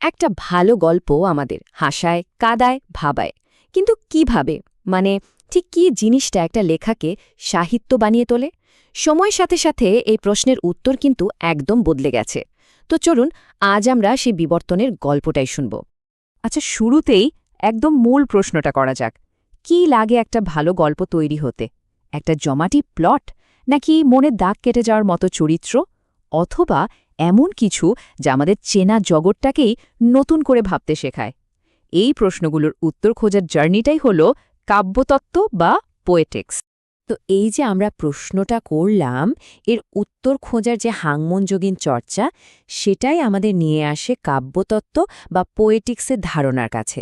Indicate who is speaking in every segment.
Speaker 1: একটা ভালো গল্প আমাদের হাসায়, কাদায়, ভাবায়। কিন্তু কীভাবে? মানে ঠিক কি জিনিসটা একটা লেখাকে সাহিত্য বানিয়ে তোলে? সময়ের সাথে সাথে এই প্রশ্নের উত্তর কিন্তু একদম বদলে গেছে। তো চলুন আজ আমরা সেই বিবর্তনের গল্পটাই শুনব। আচ্ছা শুরুতেই একদম মূল প্রশ্নটা করা যাক। কি লাগে একটা ভালো গল্প তৈরি হতে? একটা জমাটি প্লট? নাকি মনে দাগ কেটে যাওয়ার মতো চরিত্র? অথবা এমন কিছু যা আমাদের চেনা জগৎটাকেই নতুন করে ভাবতে শেখায়। এই প্রশ্নগুলোর উত্তর খোঁজার জার্নিটাই হল কাব্যতত্ত্ব বা পোয়েটিক্স তো এই যে আমরা প্রশ্নটা করলাম, এর উত্তর খোঁজার যে হাংমনযোগীন চর্চা, সেটাই আমাদের নিয়ে আসে কাব্যতত্ত্ব বা পোয়েটিক্সের ধারণার কাছে।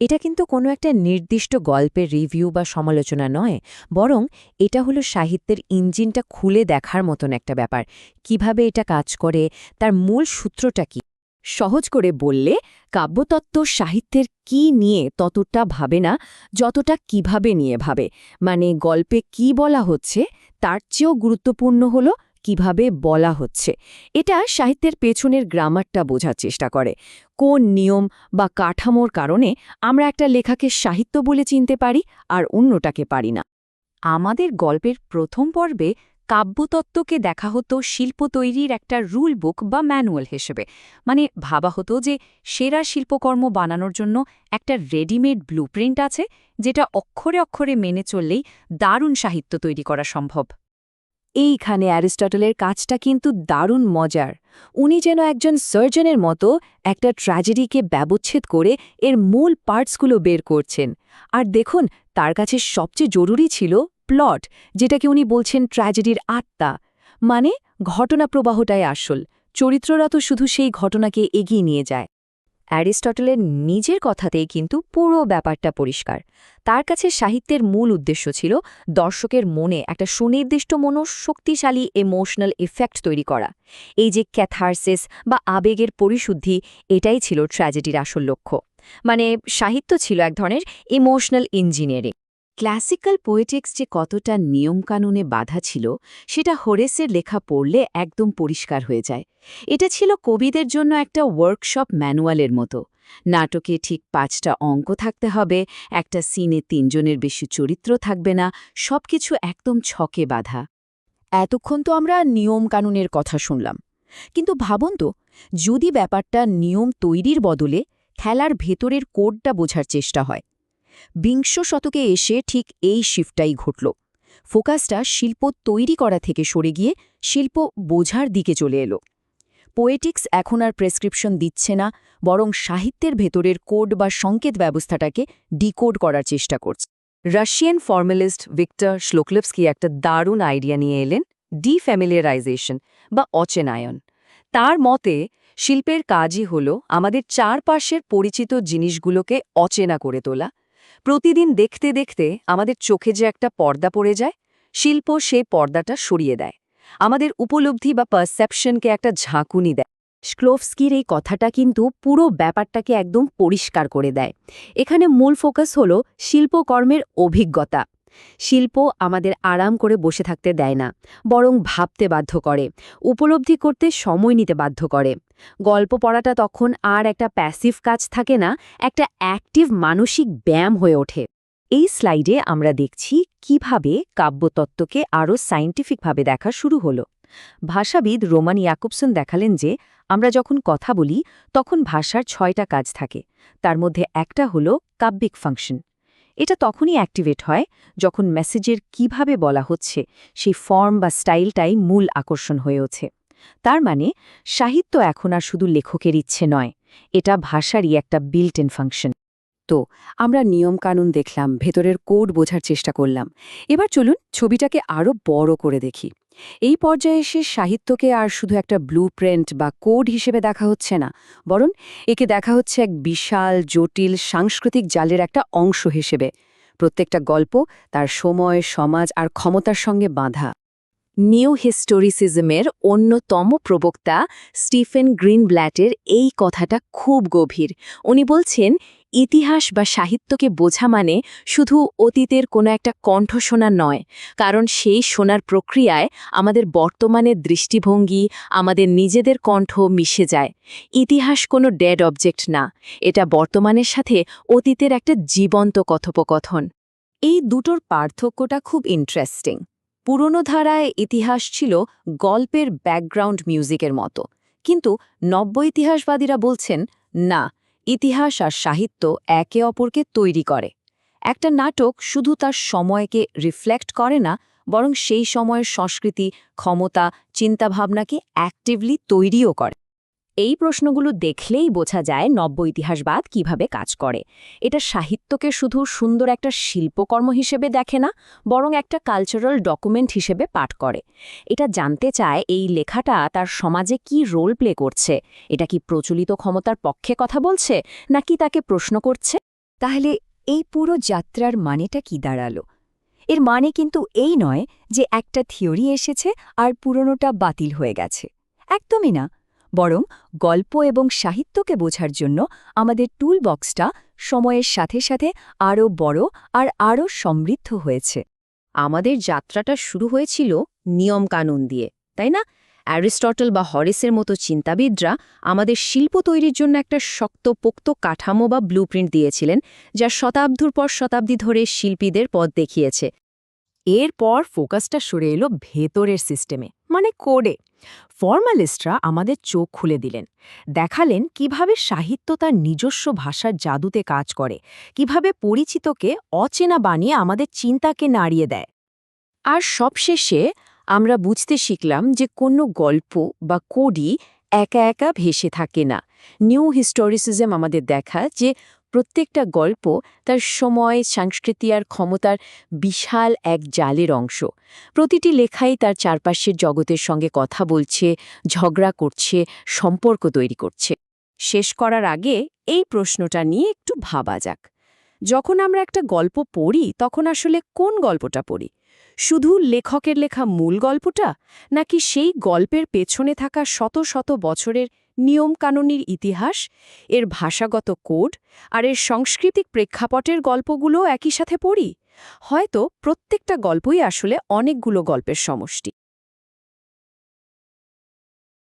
Speaker 1: এটা কিন্তু কোনো একটা নির্দিষ্ট গল্পের রিভিউ বা সমালোচনা নয়, বরং এটা হলো সাহিত্যের ইঞ্জিনটা খুলে দেখার মতন একটা ব্যাপার। কীভাবে এটা কাজ করে, তার মূল সূত্রটা কি? সহজ করে বললে, কাব্যতত্ত্ব সাহিত্যের কি নিয়ে ততটা ভাবে না, যতটা কীভাবে নিয়ে ভাবে? মানে গল্পে কি বলা হচ্ছে, তার চেয়েও গুরুত্বপূর্ণ হলো কীভাবে বলা হচ্ছে। এটা সাহিত্যের পেছনের গ্রামারটা বোঝার চেষ্টা করে। কোন নিয়ম বা কাঠামোর কারণে আমরা একটা লেখাকে সাহিত্য বলে চিনতে পারি আর অন্যটাকে পারি না। আমাদের গল্পের প্রথম পর্বে কাব্যতত্ত্বকে দেখা হতো শিল্প তৈরির একটা রুল বুক বা ম্যানুয়াল হিসেবে। মানে ভাবা হতো যে সেরা শিল্পকর্ম বানানোর জন্য একটা রেডিমেড ব্লুপ্রিন্ট আছে, যেটা অক্ষরে অক্ষরে মেনে চললেই দারুণ সাহিত্য তৈরি করা সম্ভব। এইখানে অ্যারিস্টটলের কাজটা কিন্তু দারুণ মজার। উনি যেন একজন সার্জনের মতো একটা ট্র্যাজেডিকে ব্যবচ্ছেদ করে এর মূল পার্টসগুলো বের করছেন। আর দেখুন, তার কাছে সবচেয়ে জরুরি ছিল প্লট, যেটাকে উনি বলছেন ট্র্যাজেডির আত্মা। মানে ঘটনা প্রবাহটাই আসল, চরিত্ররা তো শুধু সেই ঘটনাকে এগিয়ে নিয়ে যায়। অ্যারিস্টটলের নিজের কথাতেই কিন্তু পুরো ব্যাপারটা পরিষ্কার। তার কাছে সাহিত্যের মূল উদ্দেশ্য ছিল দর্শকের মনে একটা সুনির্দিষ্ট মনো শক্তিশালী ইমোশনাল ইফেক্ট তৈরি করা। এই যে ক্যাথারসিস বা আবেগের পরিশুদ্ধি, এটাই ছিল ট্র্যাজেডির আসল লক্ষ্য। মানে সাহিত্য ছিল এক ধরনের ইমোশনাল ইঞ্জিনিয়ারিং ক্লাসিক্যাল পোয়েটিক্স যে কতটা নিয়মকানুনে বাধা ছিল, সেটা হোরেসের লেখা পড়লে একদম পরিষ্কার হয়ে যায়। এটা ছিল কবিদের জন্য একটা ওয়ার্কশপ ম্যানুয়ালের মতো। নাটকে ঠিক পাঁচটা অঙ্ক থাকতে হবে, একটা সিনে তিনজনের বেশি চরিত্র থাকবে না, সবকিছু একদম ছকে বাধা। এতক্ষণ তো আমরা নিয়ম কানুনের কথা শুনলাম। কিন্তু ভাবুন তো, যদি ব্যাপারটা নিয়ম তৈরির বদলে খেলার ভেতরের কোডটা বোঝার চেষ্টা হয় বিংশ শতকে এসে ঠিক এই শিফটাই ঘটল। ফোকাসটা শিল্প তৈরি করা থেকে সরে গিয়ে শিল্প বোঝার দিকে চলে এলো। পোয়েটিক্স এখন আর প্রেসক্রিপশন দিচ্ছে না, বরং সাহিত্যের ভেতরের কোড বা সংকেত ব্যবস্থাটাকে ডিকোড করার চেষ্টা করছে। রাশিয়ান ফর্মালিস্ট ভিক্টর শ্লোকলেভস্কি একটা দারুণ আইডিয়া নিয়ে এলেন ডিফ্যামিলিয়ারাইজেশন বা অচেনায়ন। তার মতে, শিল্পের কাজই হল আমাদের চারপাশের পরিচিত জিনিসগুলোকে অচেনা করে তোলা প্রতিদিন দেখতে দেখতে আমাদের চোখে যে একটা পর্দা পড়ে যায়, শিল্প সেই পর্দাটা সরিয়ে দেয়। আমাদের উপলব্ধি বা পারসেপশনকে একটা ঝাঁকুনি দেয়। স্ক্লোভস্কির এই কথাটা কিন্তু পুরো ব্যাপারটাকে একদম পরিষ্কার করে দেয়। এখানে মূল ফোকাস হল শিল্পকর্মের অভিজ্ঞতা। শিল্প আমাদের আরাম করে বসে থাকতে দেয় না, বরং ভাবতে বাধ্য করে, উপলব্ধি করতে সময় নিতে বাধ্য করে। গল্প পড়াটা তখন আর একটা প্যাসিভ কাজ থাকে না, একটা অ্যাক্টিভ মানসিক ব্যায়াম হয়ে ওঠে। এই স্লাইডে আমরা দেখছি কীভাবে কাব্যতত্ত্বকে আরও সাইন্টিফিকভাবে দেখা শুরু হলো। ভাষাবিদ রোমান ইয়াকুবসন দেখালেন যে, আমরা যখন কথা বলি, তখন ভাষার ছয়টা কাজ থাকে, তার মধ্যে একটা হলো কাব্যিক ফাংশন। এটা তখনই অ্যাক্টিভেট হয় যখন মেসেজের কীভাবে বলা হচ্ছে সেই ফর্ম বা স্টাইলটাই মূল আকর্ষণ হয়ে ওঠে। তার মানে সাহিত্য এখন আর শুধু লেখকের ইচ্ছে নয়, এটা ভাষারই একটা বিল্ট ইন ফাংশন তো, আমরা নিয়মকানুন দেখলাম, ভেতরের কোড বোঝার চেষ্টা করলাম। এবার চলুন ছবিটাকে আরও বড় করে দেখি। এই পর্যায়ে এসে সাহিত্যকে আর শুধু একটা ব্লু বা কোড হিসেবে দেখা হচ্ছে না, বরং একে দেখা হচ্ছে এক বিশাল, জটিল, সাংস্কৃতিক জালের একটা অংশ হিসেবে। প্রত্যেকটা গল্প তার সময়, সমাজ আর ক্ষমতার সঙ্গে বাঁধা। নিউ হিস্টোরিসিজমের অন্যতম প্রবক্তা স্টিফেন গ্রিনব্ল্যাটের এই কথাটা খুব গভীর। উনি বলছেন ইতিহাস বা সাহিত্যকে বোঝা মানে শুধু অতীতের কোনো একটা কণ্ঠ শোনা নয়, কারণ সেই শোনার প্রক্রিয়ায় আমাদের বর্তমানের দৃষ্টিভঙ্গি, আমাদের নিজেদের কণ্ঠ মিশে যায়। ইতিহাস কোনো ডেড অবজেক্ট না, এটা বর্তমানের সাথে অতীতের একটা জীবন্ত কথোপকথন। এই দুটোর পার্থক্যটা খুব ইন্টারেস্টিং পুরনো ধারায় ইতিহাস ছিল গল্পের ব্যাকগ্রাউন্ড মিউজিকের মতো, কিন্তু নব্য ইতিহাসবাদীরা বলছেন, না ইতিহাস আর সাহিত্য একে অপরকে তৈরি করে। একটা নাটক শুধু তার সময়কে রিফ্লেক্ট করে না, বরং সেই সময়ের সংস্কৃতি, ক্ষমতা, চিন্তাভাবনাকে অ্যাক্টিভলি তৈরিও করে। এই প্রশ্নগুলো দেখলেই বোঝা যায় নব্য ইতিহাসবাদ কীভাবে কাজ করে। এটা সাহিত্যকে শুধু সুন্দর একটা শিল্পকর্ম হিসেবে দেখে না, বরং একটা কালচারাল ডকুমেন্ট হিসেবে পাঠ করে। এটা জানতে চায় এই লেখাটা তার সমাজে কি রোল প্লে করছে? এটা কি প্রচলিত ক্ষমতার পক্ষে কথা বলছে, নাকি তাকে প্রশ্ন করছে? তাহলে এই পুরো যাত্রার মানেটা কি দাঁড়াল? এর মানে কিন্তু এই নয় যে একটা থিওরি এসেছে আর পুরনোটা বাতিল হয়ে গেছে। একদমই না। বরং গল্প এবং সাহিত্যকে বোঝার জন্য আমাদের টুল বক্সটা সময়ের সাথে সাথে আরও বড় আর আরও সমৃদ্ধ হয়েছে। আমাদের যাত্রাটা শুরু হয়েছিল নিয়মকানুন দিয়ে, তাই না? অ্যারিস্টটল বা হরেসের মতো চিন্তাবিদরা আমাদের শিল্প তৈরির জন্য একটা শক্তপোক্ত কাঠামো বা ব্লুপ্রিন্ট দিয়েছিলেন, যা শতাব্দীর পর শতাব্দী ধরে শিল্পীদের পথ দেখিয়েছে।
Speaker 2: এরপর ফোকাসটা সরে এলো ভেতরের সিস্টেমে। মানে কোডে। ফর্মালিস্টরা আমাদের চোখ খুলে দিলেন। দেখালেন কীভাবে সাহিত্য তার নিজস্ব ভাষার জাদুতে কাজ করে, কীভাবে পরিচিতকে অচেনা বানিয়ে আমাদের চিন্তাকে নাড়িয়ে দেয়।
Speaker 1: আর সবশেষে আমরা বুঝতে শিখলাম যে কোনো গল্প বা কোডই একা একা ভেসে থাকে না। নিউ হিস্টোরিসিজম আমাদের দেখা যে প্রত্যেকটা গল্প তার সময়, সংস্কৃতি আর ক্ষমতার বিশাল এক জালের অংশ। প্রতিটি লেখাই তার চারপাশের জগতের সঙ্গে কথা বলছে, ঝগড়া করছে, সম্পর্ক তৈরি করছে। শেষ করার আগে এই প্রশ্নটা নিয়ে একটু ভাবা যাক। যখন আমরা একটা গল্প পড়ি, তখন আসলে কোন গল্পটা পড়ি? শুধু লেখকের লেখা মূল গল্পটা, নাকি সেই গল্পের পেছনে থাকা শত শত বছরের নিয়মকানুনির ইতিহাস, এর ভাষাগত কোড আর এর সাংস্কৃতিক প্রেক্ষাপটের গল্পগুলো একই সাথে পড়ি। হয়তো প্রত্যেকটা গল্পই আসলে অনেকগুলো গল্পের সমষ্টি।